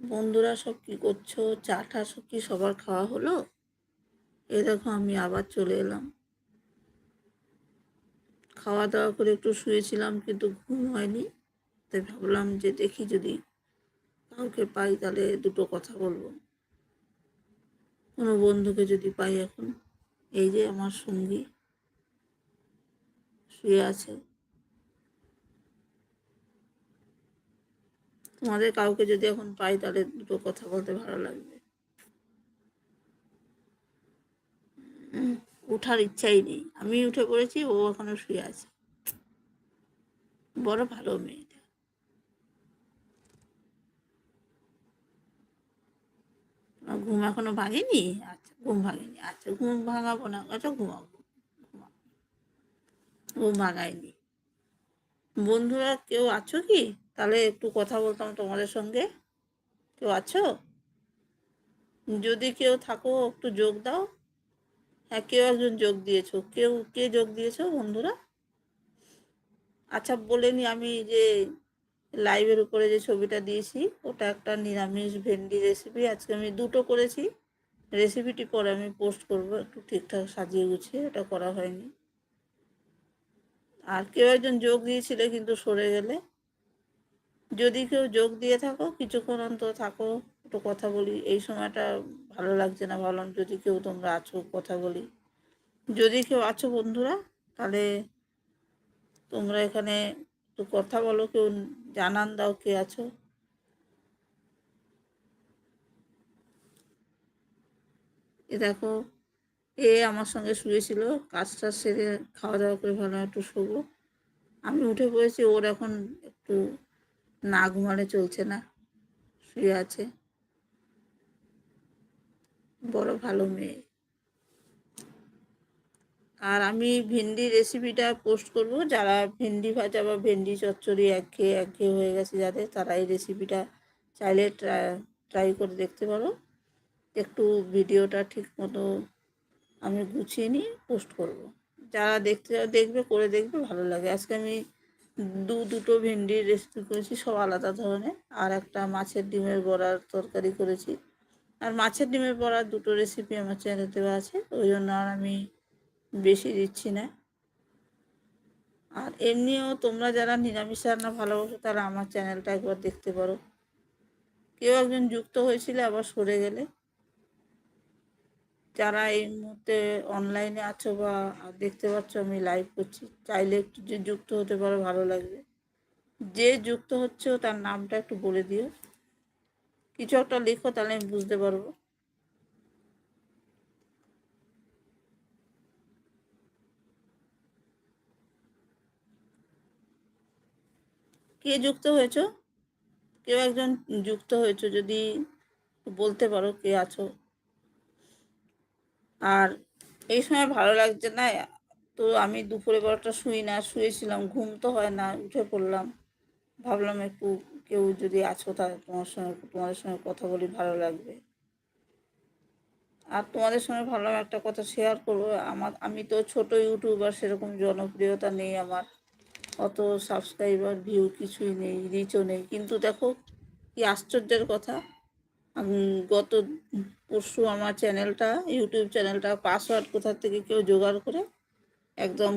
বন্ধুরা সব কি করছ? চা টা সব কি সবার খাওয়া হলো? এ দেখো, আমি আবার চলে এলাম। খাওয়া দাওয়া করে একটু শুয়েছিলাম, কিন্তু ঘুম হয়নি। তাই ভাবলাম যে দেখি যদি কাউকে পাই, তাহলে দুটো কথা বলব। কোনো বন্ধুকে যদি পাই এখন। এই যে আমার সঙ্গী, শুয়ে আছে। তোমাদের কাউকে যদি এখন পাই, তাহলে দুটো কথা বলতে ভালো লাগবে। উঠার ইচ্ছাই নেই। আমি উঠে পড়েছি, ও এখনও শুয়ে আছে। বড় ভালো মেয়েটা ঘুম এখনও ভাঙেনি? আচ্ছা ঘুম ভাঙেনি। আচ্ছা ঘুম ভাঙাবো না। আচ্ছা ঘুমাবো ঘুমাবো ঘুম ভাঙায়নি। বন্ধুরা, কেউ আছো কি? তাহলে একটু কথা বলতাম তোমাদের সঙ্গে। কেউ আছো? যদি কেউ থাকো, একটু যোগ দাও। হ্যাঁ কেউ একজন যোগ দিয়েছ। কেউ, কে যোগ দিয়েছ বন্ধুরা? আচ্ছা বলে বলেনি আমি যে লাইভের উপরে যে ছবিটা দিয়েছি, ওটা একটা নিরামিষ ভেন্ডি রেসিপি আজকে আমি দুটো করেছি। রেসিপিটি পরে আমি পোস্ট করব, একটু ঠিকঠাক সাজিয়ে গুছিয়ে, এটা করা হয়নি। আর কেউ একজন যোগ দিয়েছিলে কিন্তু সরে গেলে। যদি কেউ যোগ দিয়ে থাকো, কিছুক্ষণ অন্তর থাকো, একটু কথা বলি। এই সময়টা ভালো লাগছে না ভাবলাম যদি কেউ তোমরা আছো, কথা বলি। যদি কেউ আছো বন্ধুরা, তাহলে তোমরা এখানে একটু কথা বলো, কেউ জানান দাও কে আছো। এ দেখো, এ আমার সঙ্গে শুয়েছিল, কাজটা সেরে খাওয়া দাওয়া করে ভালো একটু শোবো। আমি উঠে পড়েছি, ওর এখন একটু না ঘুমালে চলছে না। শুয়ে আছে। বড় ভালো মেয়ে। আর আমি ভেন্ডি রেসিপিটা পোস্ট করব। যারা ভেন্ডি ভাজা বা ভেন্ডি চচ্চড়ি একঘেয়ে একঘেয়ে হয়ে গেছে যাদের, তারা এই রেসিপিটা চাইলে ট্রাই করে দেখতে পারো। একটু ভিডিওটা ঠিক মতো আমি গুছিয়ে নিয়ে পোস্ট করব। যারা দেখতে, দেখবে, করে দেখবে, ভালো লাগে। আজকে আমি দু দুটো ভেন্ডির রেসিপি করেছি, সব আলাদা ধরনের। আর একটা মাছের ডিমের বড়ার তরকারি করেছি। আর মাছের ডিমের বড়ার দুটো রেসিপি আমার চ্যানেলে দেওয়া আছে, ওই জন্য আর আমি বেশি দিচ্ছি না। আর এমনিও তোমরা যারা নিরামিষ রান্না ভালোবাসো, তারা আমার চ্যানেলটা একবার দেখতে পারো। কেউ একজন যুক্ত হয়েছিল, আবার সরে গেলে। যারা এই মুহূর্তে অনলাইনে আছো বা দেখতে পাচ্ছ, আমি লাইভ করছি, চাইলে একটু যে যুক্ত হতে পারো, ভালো লাগবে। যে যুক্ত হচ্ছে, তার নামটা একটু বলে দিও। কিছু একটা লেখো, তাহলে আমি বুঝতে পারব। কে যুক্ত হয়েছো? কেউ একজন যুক্ত হয়েছো, যদি বলতে পারো কে আছো? আর এই সময় ভালো লাগছে না। তো আমি দুপুরে বারোটা শুই না, শুয়েছিলাম, ঘুম তো হয় না, উঠে পড়লাম। ভাবলাম একটু কেউ যদি আছো তা তোমার সঙ্গে, তোমাদের সঙ্গে কথা বলি, ভালো লাগবে। আর তোমাদের সঙ্গে ভাবলাম একটা কথা শেয়ার করব। আমার, আমি তো ছোট ইউটিউবার সেরকম জনপ্রিয়তা নেই আমার। অত সাবস্ক্রাইবার ভিউ কিছুই নেই রিচও নেই। কিন্তু দেখো, কি আশ্চর্যের কথা। গত পরশু আমার চ্যানেলটা, ইউটিউব চ্যানেলটা পাসওয়ার্ড কোথা থেকে কেউ জোগাড় করে একদম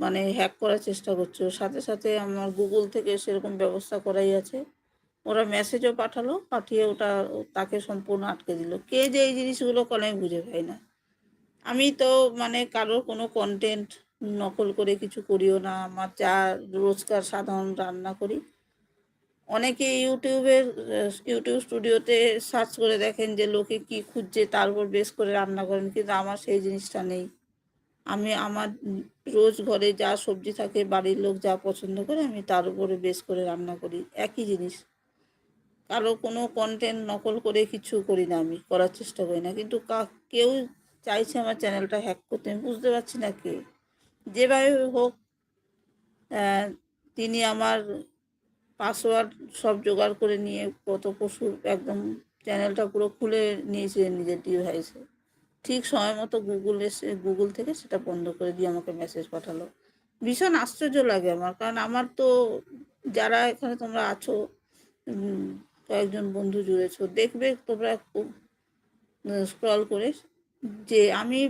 মানে হ্যাক করার চেষ্টা করছে। সাথে সাথে আমার গুগল থেকে সেরকম ব্যবস্থা করাই আছে। ওরা মেসেজও পাঠালো, পাঠিয়ে ওটা তাকে সম্পূর্ণ আটকে দিল। কে যে এই জিনিসগুলো করে আমি বুঝে পাই না। আমি তো মানে কারোর কোনো কন্টেন্ট নকল করে কিছু করিও না। আমার যা রোজকার সাধারণ রান্না করি অনেকে ইউটিউবের ইউটিউব স্টুডিওতে সার্চ করে দেখেন যে লোকে কি খুঁজছে তার উপর বেশ করে রান্না করেন, কিন্তু আমার সেই জিনিসটা নেই। আমি আমার রোজ ঘরে যা সবজি থাকে, বাড়ির লোক যা পছন্দ করে, আমি তার উপরে বেশ করে রান্না করি। একই জিনিস। কারও কোনো কন্টেন্ট নকল করে কিছু করি না আমি, করার চেষ্টা করি না। কিন্তু কেউ চাইছে আমার চ্যানেলটা হ্যাক করতে, আমি বুঝতে পারছি না কে। যেভাবে হোক তিনি আমার পাসওয়ার্ড সব জোগাড় করে নিয়ে কত পশু একদম চ্যানেলটা পুরো খুলে নিয়েছে নিজের ডিভাইসে ঠিক সময় মতো গুগল এসে গুগল থেকে সেটা বন্ধ করে দিয়ে আমাকে মেসেজ পাঠালো। ভীষণ আশ্চর্য লাগে আমার, কারণ আমার তো যারা এখানে তোমরা আছো কয়েকজন বন্ধু জুড়েছো, দেখবে তোমরা খুব স্ক্রল করে যে আমি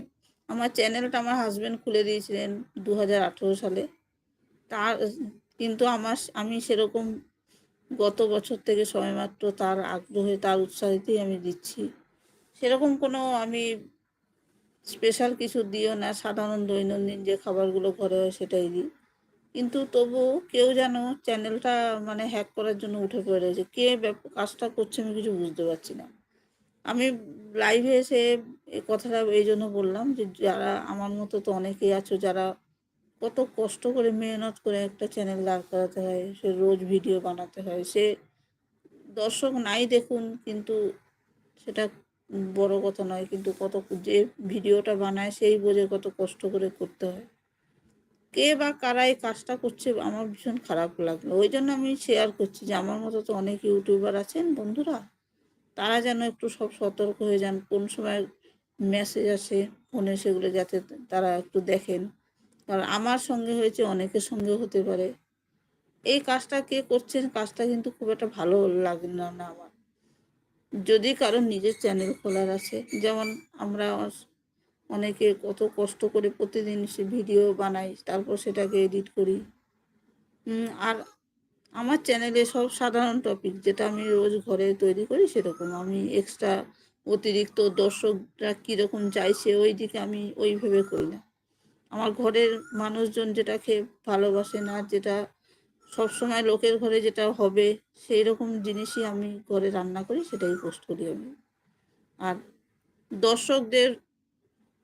আমার চ্যানেলটা আমার হাজব্যান্ড খুলে দিয়েছিলেন দু হাজার আঠেরো সালে। তার কিন্তু আমার আমি সেরকম গত বছর থেকে সময়মাত্র তার আগ্রহে, তার উৎসাহিতেই আমি দিচ্ছি। সেরকম কোনো আমি স্পেশাল কিছু দিও না, সাধারণ দৈনন্দিন যে খাবারগুলো ঘরে হয় সেটাই দিই। কিন্তু তবু কেউ যেন চ্যানেলটা মানে হ্যাক করার জন্য উঠে পড়ে রয়েছে, কে কাজটা করছে আমি কিছু বুঝতে পারছি না। আমি লাইভে এসে কথাটা এই জন্য বললাম যে, যারা আমার মতো তো অনেকেই আছো যারা কত কষ্ট করে মেহনত করে একটা চ্যানেল দাঁড় করাতে হয়, সে রোজ ভিডিও বানাতে হয়। সে দর্শক নাই দেখুন, কিন্তু সেটা বড় কথা নয়, কিন্তু কত যে ভিডিওটা বানায় সেই বোঝে কত কষ্ট করে করতে হয়। কে বা কারা এই কাজটা করছে আমার ভীষণ খারাপ লাগল। ওই জন্য আমি শেয়ার করছি যে আমার মতো তো অনেক ইউটিউবার আছেন বন্ধুরা, তারা যেন একটু সব সতর্ক হয়ে যান, কোন সময় মেসেজ আসে ফোনে সেগুলো যাতে তারা একটু দেখেন। কারণ আমার সঙ্গে হয়েছে, অনেকের সঙ্গে হতে পারে। এই কাজটা কে করছেন, কাজটা কিন্তু খুব একটা ভালো লাগে না না আমার। যদি কারোর নিজের চ্যানেল খোলার আছে, যেমন আমরা অনেকে কত কষ্ট করে প্রতিদিন সে ভিডিও বানাই, তারপর সেটাকে এডিট করি। আর আমার চ্যানেলে সব সাধারণ টপিক যেটা আমি রোজ ঘরে তৈরি করি, সেরকম আমি এক্সট্রা অতিরিক্ত দর্শকরা কীরকম চাইছে, ওই দিকে আমি ওইভাবে করি না। আমার ঘরের মানুষজন যেটাকে ভালোবাসে না, যেটা সবসময় লোকের ঘরে যেটা হবে সেই রকম জিনিসই আমি ঘরে রান্না করি, সেটাই পোস্ট করি আমি। আর দর্শকদের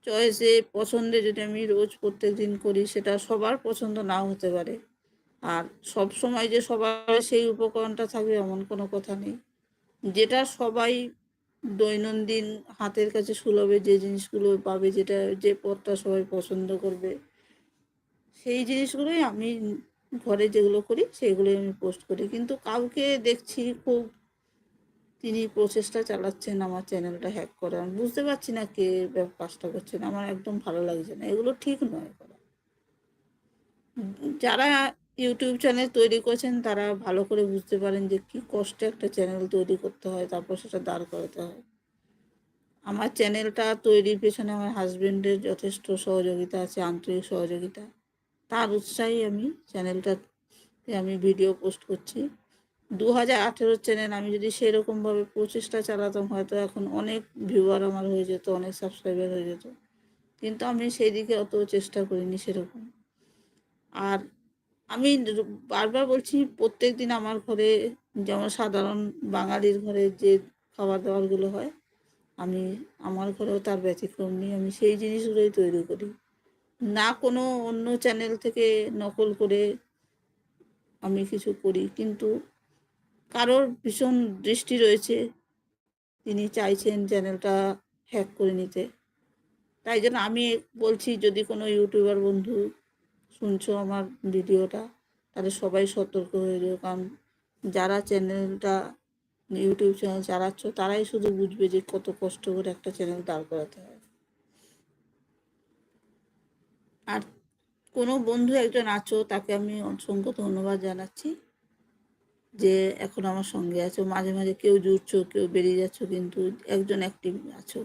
চয়েসে পছন্দে যদি আমি রোজ প্রত্যেক দিন করি, সেটা সবার পছন্দ নাও হতে পারে। আর সব সময় যে সবার সেই উপকরণটা থাকবে, এমন কোনো কথা নেই। যেটা সবাই দৈনন্দিন হাতের কাছে সুলভে যে জিনিসগুলো পাবে, যেটা যে পথটা সবাই পছন্দ করবে, সেই জিনিসগুলোই আমি ঘরে যেগুলো করি, সেগুলোই আমি পোস্ট করি। কিন্তু কাউকে দেখছি খুব তিনি প্রচেষ্টা চালাচ্ছেন আমার চ্যানেলটা হ্যাক করার। আমি বুঝতে পারছি না কে কাজটা করছেন। আমার একদম ভালো লাগছে না। এগুলো ঠিক নয় করা। যারা ইউটিউব চ্যানেল তৈরি করছেন, তারা ভালো করে বুঝতে পারেন যে কি কষ্টে একটা চ্যানেল তৈরি করতে হয়, তারপর সেটা দাঁড় করাতে হয়। আমার চ্যানেলটা তৈরির পেছনে আমার হাজবেন্ডের যথেষ্ট সহযোগিতা আছে, আন্তরিক সহযোগিতা। তার উৎসাহেই আমি চ্যানেলটাতে আমি ভিডিও পোস্ট করছি। দু হাজার আঠেরোর চ্যানেল আমি যদি সেরকমভাবে প্রচেষ্টা চালাতাম, হয়তো এখন অনেক ভিউয়ার আমার হয়ে যেত, অনেক সাবস্ক্রাইবার হয়ে যেত। কিন্তু আমি সেই দিকে অত চেষ্টা করিনি সেরকম। আর আমি বারবার বলছি প্রত্যেক দিন আমার ঘরে যেমন সাধারণ বাঙালির ঘরে যে খাবার দাবারগুলো হয়, আমি, আমার ঘরেও তার ব্যতিক্রম নেই, আমি সেই জিনিসগুলোই তৈরি করি। না কোনো অন্য চ্যানেল থেকে নকল করে আমি কিছু করি, কিন্তু কারোর ভীষণ দৃষ্টি রয়েছে, তিনি চাইছেন চ্যানেলটা হ্যাক করে নিতে। তাই জন্য আমি বলছি, যদি কোনো ইউটিউবার বন্ধু শুনছো আমার ভিডিওটা, তাহলে সবাই সতর্ক হয়ে যাও। কারণ যারা চ্যানেলটা, ইউটিউব চ্যানেল চালাচ্ছ, তারাই শুধু বুঝবে যে কত কষ্ট করে একটা চ্যানেল দাঁড় করাতে হয়। আর কোনো বন্ধু একজন আছো, তাকে আমি অসংখ্য ধন্যবাদ জানাচ্ছি যে এখন আমার সঙ্গে আছো। মাঝে মাঝে কেউ জুড়ছো, কেউ বেরিয়ে যাচ্ছ, কিন্তু একজন অ্যাক্টিভ আছো।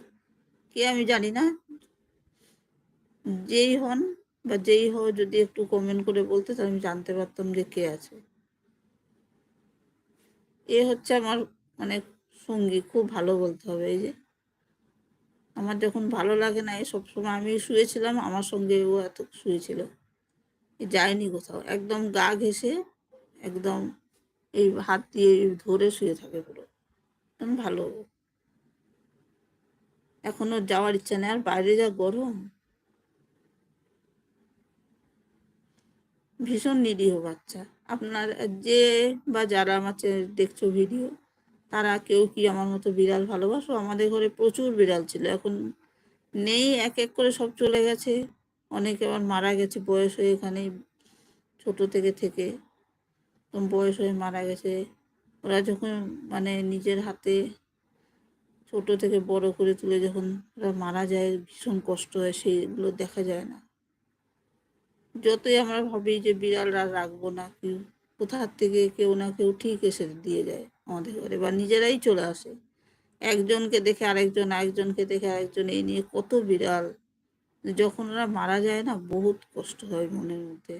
কে আমি জানি না। যেই হন বা যেই হও যদি একটু কমেন্ট করে বলতে তাহলে আমি জানতে পারতাম যে কে আছে। এ হচ্ছে আমার মানে সঙ্গী, খুব ভালো বলতে হবে এই যে। আমার যখন ভালো লাগে না এই সবসময় আমি শুয়েছিলাম, আমার সঙ্গে ও এত শুয়েছিল। যায়নি কোথাও, একদম গা ঘেঁষে, একদম এই হাত দিয়ে ধরে শুয়ে থাকে পুরো। ভালো। এখনও যাওয়ার ইচ্ছা নেই, আর বাইরে যা গরম ভীষণ নিরীহ বাচ্চা। আপনার যে বা যারা আমার দেখছ ভিডিও তারা কেউ কি আমার মতো বিড়াল ভালোবাসো? আমাদের ঘরে প্রচুর বিড়াল ছিল, এখন নেই, এক এক করে সব চলে গেছে। অনেকে আবার মারা গেছে, বয়স হয়ে এখানে ছোট থেকে থেকে বয়স হয়ে মারা গেছে। ওরা যখন মানে নিজের হাতে ছোট থেকে বড় করে তুলে যখন ওরা মারা যায়, ভীষণ কষ্ট হয়, সেইগুলো দেখা যায় না। যতই আমরা ভাবি যে বিড়াল আর রাখব না কেউ, কোথার থেকে কেউ না কেউ ঠিক এসে দিয়ে যায় আমাদের ঘরে বা নিজেরাই চলে আসে। একজনকে দেখে আরেকজন, আরেকজনকে দেখে আরেকজন, এই নিয়ে কত বিড়াল। যখন ওরা মারা যায় না, বহুত কষ্ট হয় মনের মধ্যে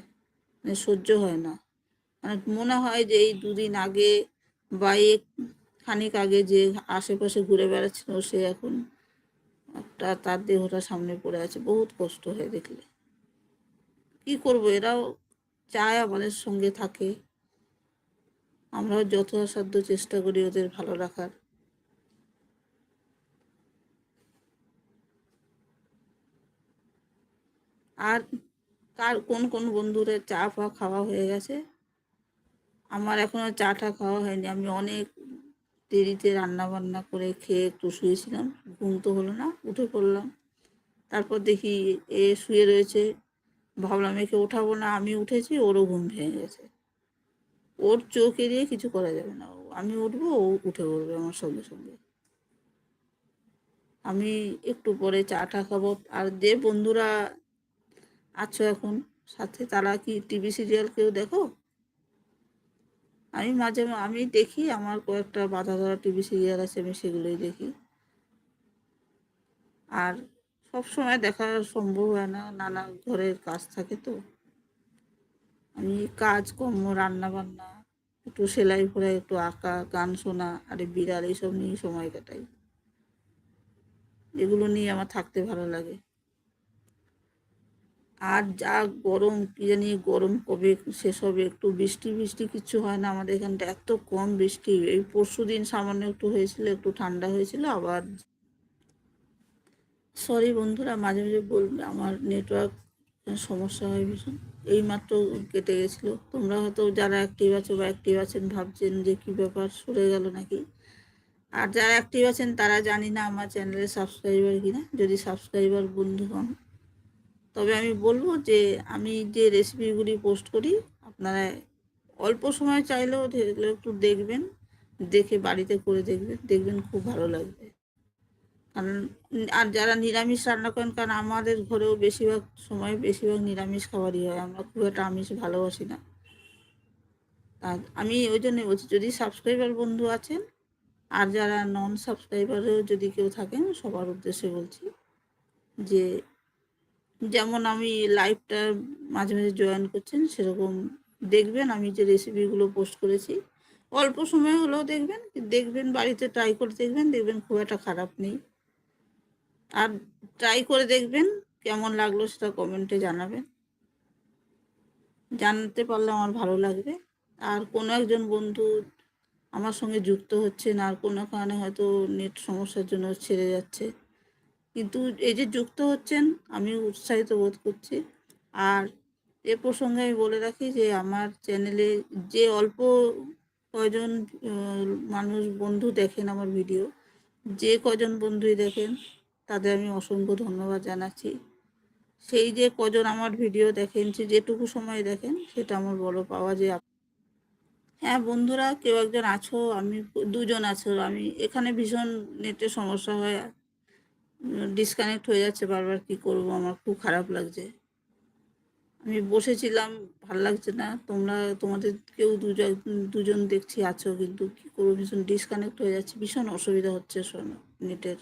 মানে সহ্য হয় না। মানে মনে হয় যে এই দুদিন আগে বা এক খানিক আগে যে আশেপাশে ঘুরে বেড়াচ্ছিল, সে এখন একটা তার দেহটা সামনে পড়ে আছে, বহুত কষ্ট হয় দেখলে। কি করব? এরাও চায় আমাদের সঙ্গে থাকে। আমরাও যথাসাধ্য চেষ্টা করি ওদের ভালো রাখার। আর কার কোন কোন বন্ধুরা চা ফা খাওয়া হয়ে গেছে? আমার এখনও চা টা খাওয়া হয়নি। আমি অনেক দেরিতে রান্না বান্না করে খেয়ে একটু শুয়েছিলাম। ঘুম তো হলো না, উঠে পড়লাম। তারপর দেখি এ শুয়ে রয়েছে ভাবলাম, একে ওঠাবো না, আমি উঠেছি, ওরও ঘুম ভেঙে গেছে। ওর চোখ এড়িয়ে কিছু করা যাবে না। আমি উঠবো, ও উঠে পড়বে আমার সঙ্গে সঙ্গে। আমি একটু পরে চা টা খাব। আর যে বন্ধুরা আছো এখন, সাথে তারা কি টিভি সিরিয়াল কেউ দেখো? আমি মাঝে আমি দেখি, আমার কয়েকটা বাধা ধরা টিভি সিরিয়াল আছে, আমি সেগুলোই দেখি। আর সব সময় দেখা সম্ভব হয় না, নানা ঘরের কাজ থাকে তো। আমি কাজ কর্ম রান্না বান্না একটু সেলাই ফেলাই একটু আঁকা, গান শোনা, আর বিড়াল, এইসব নিয়ে সময় কাটাই। এগুলো নিয়ে আমার থাকতে ভালো লাগে। আর যা গরম, কি জানি গরম কবে হবে, একটু বৃষ্টি বৃষ্টি কিছু হয় না আমাদের এখানটা, এত কম বৃষ্টি। এই পরশু দিন সামান্য একটু হয়েছিল, একটু ঠান্ডা হয়েছিল, আবার সরি বন্ধুরা, মাঝে মাঝে বলবে আমার নেটওয়ার্ক সমস্যা হয় ভীষণ। এই মাত্র কেটে গেছিল। তোমরা হয়তো যারা অ্যাক্টিভ আছো বা অ্যাক্টিভ আছেন ভাবছেন যে কি ব্যাপার, সরে গেল নাকি? আর যারা অ্যাক্টিভ আছেন, তারা জানি না আমার চ্যানেলে সাবস্ক্রাইবার কিনা। যদি সাবস্ক্রাইবার বন্ধু হন, তবে আমি বলব যে আমি যে রেসিপিগুলি পোস্ট করি, আপনারা অল্প সময় চাইলেও একটু দেখবেন, দেখে বাড়িতে করে দেখবেন। দেখবেন খুব ভালো লাগবে। আর যারা নিরামিষ রান্না করেন, কারণ আমাদের ঘরেও বেশিরভাগ সময় বেশিরভাগ নিরামিষ খাবারই হয়। আমরা খুব একটা আমিষ ভালোবাসি না। আর আমি ওই জন্যই বলছি, যদি সাবস্ক্রাইবার বন্ধু আছেন, আর যারা নন সাবস্ক্রাইবারও যদি কেউ থাকেন, সবার উদ্দেশ্যে বলছি যে, যেমন আমি লাইভটা মাঝে মাঝে জয়েন করছেন, সেরকম দেখবেন আমি যে রেসিপিগুলো পোস্ট করেছি। অল্প সময় হলেও দেখবেন দেখবেন বাড়িতে ট্রাই করে দেখবেন দেখবেন খুব একটা খারাপ নেই। আর ট্রাই করে দেখবেন কেমন লাগল সেটা কমেন্টে জানাবেন। জানতে পারলে আমার ভালো লাগবে। আর কোনো একজন বন্ধু আমার সঙ্গে যুক্ত হচ্ছেন, আর কোনো কারণে হয়তো নেট সমস্যার জন্য ছেড়ে যাচ্ছে। কিন্তু এই যে যুক্ত হচ্ছেন, আমি উৎসাহিত বোধ করছি। আর এ প্রসঙ্গে আমি বলে রাখি যে, আমার চ্যানেলে যে অল্প কয়জন মানুষ বন্ধু দেখেন আমার ভিডিও যে কজন বন্ধুই দেখেন তাদের আমি অসংখ্য ধন্যবাদ জানাচ্ছি। সেই যে কজন আমার ভিডিও দেখেন যেটুকু সময় দেখেন, সেটা আমার বড় পাওয়া যে হ্যাঁ বন্ধুরা, কেউ একজন আছো, আমি দুজন আছো, আমি এখানে ভীষণ নেটের সমস্যা হয়। ডিসকানেক্ট হয়ে যাচ্ছে বারবার, কি করব? আমার খুব খারাপ লাগছে। আমি বসেছিলাম, ভালো লাগছে না। তোমরা, তোমাদের কেউ দুজন দুজন দেখছি, আছো, কিন্তু কি করব? ভীষণ ডিসকানেক্ট হয়ে যাচ্ছে, ভীষণ অসুবিধা হচ্ছে নেটের।